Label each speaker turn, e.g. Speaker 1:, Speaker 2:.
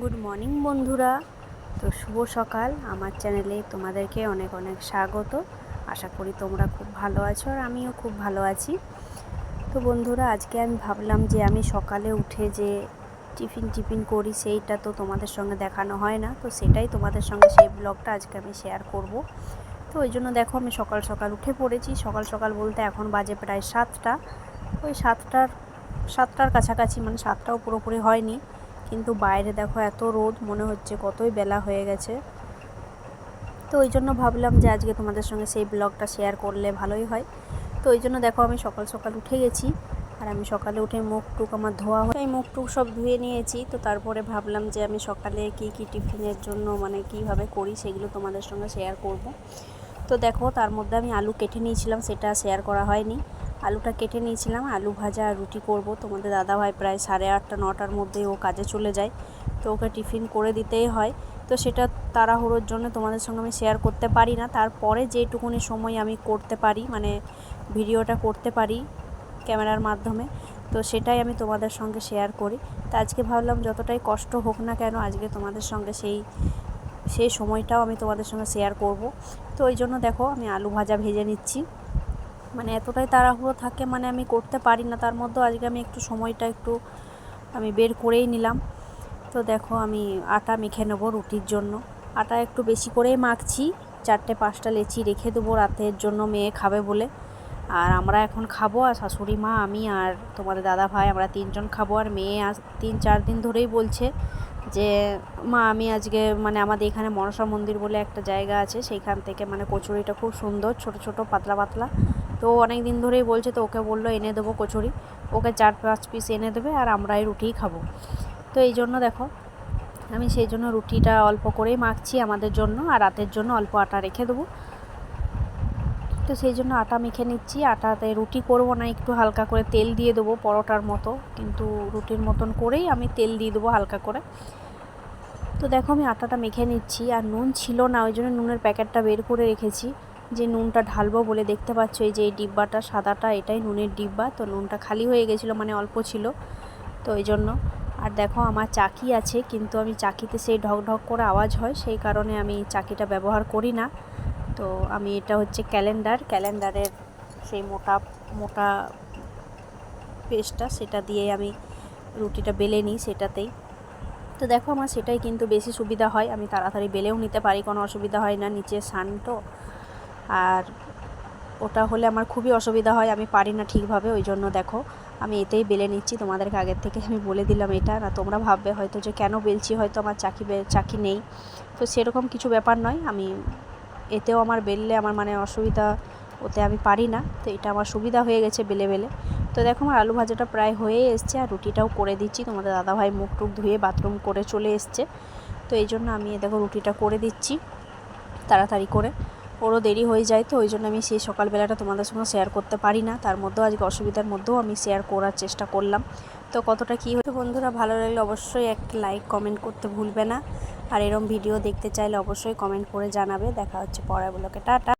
Speaker 1: Good morning বন্ধুরা। তো শুভ সকাল। আমার চ্যানেলে তোমাদেরকে অনেক অনেক স্বাগত। আশা করি তোমরা খুব ভালো আছো আর আমিও খুব ভালো আছি। তো বন্ধুরা, আজকে আমি ভাবলাম যে আমি সকালে উঠে যে টিফিন টিফিন করি, সেইটা তো তোমাদের সঙ্গে দেখানো হয় না। তো সেটাই তোমাদের সঙ্গে সেই ব্লগটা আজকে আমি শেয়ার করব। তো ওই জন্য দেখো, আমি সকাল সকাল উঠে পড়েছি। সকাল সকাল বলতে এখন বাজে প্রায় সাতটা। ওই সাতটার সাতটার কাছাকাছি মানে সাতটাও পুরোপুরি হয়নি। কিন্তু বাইরে দেখো এত রোদ, মনে হচ্ছে কতই বেলা হয়ে গেছে। তো ওই জন্য ভাবলাম যে আজকে তোমাদের সঙ্গে সেই ব্লগটা শেয়ার করলে ভালোই হয়। তো ওই জন্য দেখো আমি সকাল সকাল উঠে গেছি, আর আমি সকালে উঠে মুখ টুক আমার ধোয়া হয় এই মুখ টুক সব ধুয়ে নিয়েছি। তো তারপরে ভাবলাম যে আমি সকালে কি কি টিফিনের জন্য মানে কীভাবে করি সেগুলো তোমাদের সঙ্গে শেয়ার করব। তো দেখো তার মধ্যে আমি আলু কেটে নিয়েছিলাম, সেটা শেয়ার করা হয়নি। আলুটা কেটে নিয়েছিলাম, আলু ভাজা আর রুটি করব। তোমাদের দাদাভাই প্রায় সাড়ে আটটা, নটার মধ্যে ও কাজে চলে যায়। তো ওকে টিফিন করে দিতেই হয়। তো সেটা তাড়াহুড়োর জন্য তোমাদের সঙ্গে আমি শেয়ার করতে পারি না। তারপরে যেটুকুনি সময় আমি করতে পারি মানে ভিডিওটা করতে পারি ক্যামেরার মাধ্যমে, তো সেটাই আমি তোমাদের সঙ্গে শেয়ার করি। তো আজকে ভাবলাম যতটাই কষ্ট হোক না কেন, আজকে তোমাদের সঙ্গে সেই সেই সময়টাও আমি তোমাদের সঙ্গে শেয়ার করব। তো ওই জন্য দেখো, আমি আলু ভাজা ভেজে নিচ্ছি। মানে এতটাই তাড়াহুড়ো থাকে মানে আমি করতে পারি না। তার মধ্যেও আজকে আমি একটু সময়টা একটু আমি বের করেই নিলাম। তো দেখো আমি আটা মেখে নেব রুটির জন্য। আটা একটু বেশি করেই মাখছি। চারটে পাঁচটা লেচি রেখে দেবো রাতের জন্য মেয়ে খাবে বলে। আর আমরা এখন খাব আর শাশুড়ি মা, আমি আর তোমাদের দাদা ভাই, আমরা তিনজন খাব। আর মেয়ে আজ তিন চার দিন ধরেই বলছে যে, মা, আমি আজকে মানে আমাদের এখানে মনসা মন্দির বলে একটা জায়গা আছে। সেইখান থেকে মানে কচুরিটা খুব সুন্দর, ছোট ছোট, পাতলা পাতলা। তো অনেক দিন ধরেই বলছে তো ওকে বলল, এনে দেবো কচুরি। ওকে চার পাঁচ পিস এনে দেবে আর আমরা এই রুটিই খাব। তো এই জন্য দেখো, আমি সেই জন্য রুটিটা অল্প করেই মাখছি আমাদের জন্য আর রাতের জন্য অল্প আটা রেখে দেবো। তো সেই জন্য আটা মেখে নিচ্ছি। আটাতে রুটি করব না, একটু হালকা করে তেল দিয়ে দেবো পরোটার মতো, কিন্তু রুটির মতন করেই আমি তেল দিয়ে দেবো হালকা করে। তো দেখো আমি আটাটা মেখে নিচ্ছি আর নুন ছিল না, ওই জন্য নুনের প্যাকেটটা বের করে রেখেছি। যে নুনটা ঢালবো বলে দেখতে পাচ্ছ, এই যে এই ডিব্বাটা, সাদাটা, এটাই নুনের ডিব্বা। তো নুনটা খালি হয়ে গেছিল মানে অল্প ছিল। তো ওই জন্য। আর দেখো, আমার চাকি আছে, কিন্তু আমি চাকিতে সেই ঢক ঢক করে আওয়াজ হয়, সেই কারণে আমি চাকিটা ব্যবহার করি না। তো আমি এটা হচ্ছে ক্যালেন্ডার। ক্যালেন্ডারের সেই মোটা মোটা পেস্টটা, সেটা দিয়ে আমি রুটিটা বেলে নিই সেটাতেই। তো দেখো, আমার সেটাই কিন্তু বেশি সুবিধা হয়। আমি তাড়াতাড়ি বেলেও নিতে পারি, কোনো অসুবিধা হয় না। নিচে সান তো আর ওটা হলে আমার খুবই অসুবিধা হয়, আমি পারি না ঠিকভাবে, ওই জন্য দেখো, আমি এতেই বেলে নিচ্ছি, তোমাদেরকে আগের থেকে আমি বলে দিলাম এটা, না তোমরা ভাববে হয়তো যে কেন বেলছি, হয়তো আমার চাকি চাকি নেই। তো সেরকম কিছু ব্যাপার নয়, আমি এতেও আমার বেললে আমার মানে অসুবিধা, ওতে আমি পারি না, তো এটা আমার সুবিধা হয়ে গেছে বেলে বেলে। তো দেখো আমার আলু ভাজাটা প্রায় হয়ে এসছে, আর রুটিটাও করে দিচ্ছি, তোমাদের দাদাভাই মুখ টুক ধুয়ে বাথরুম করে চলে এসছে। তো এই জন্য আমি দেখো রুটিটা করে দিচ্ছি, তাড়াতাড়ি করে। ওরও দেরি হয়ে যায় তো, ওই জন্য আমি সেই সকালবেলাটা তোমাদের সঙ্গে শেয়ার করতে পারি না। তার মধ্যেও আজকে অসুবিধার মধ্যেও আমি শেয়ার করার চেষ্টা করলাম। তো কতটা কী হয়েছে বন্ধুরা, ভালো লাগলে অবশ্যই একটা লাইক কমেন্ট করতে ভুলবে না। আর এরম ভিডিও দেখতে চাইলে অবশ্যই কমেন্ট করে জানাবে। দেখা হচ্ছে পরে ব্লকে টাটা।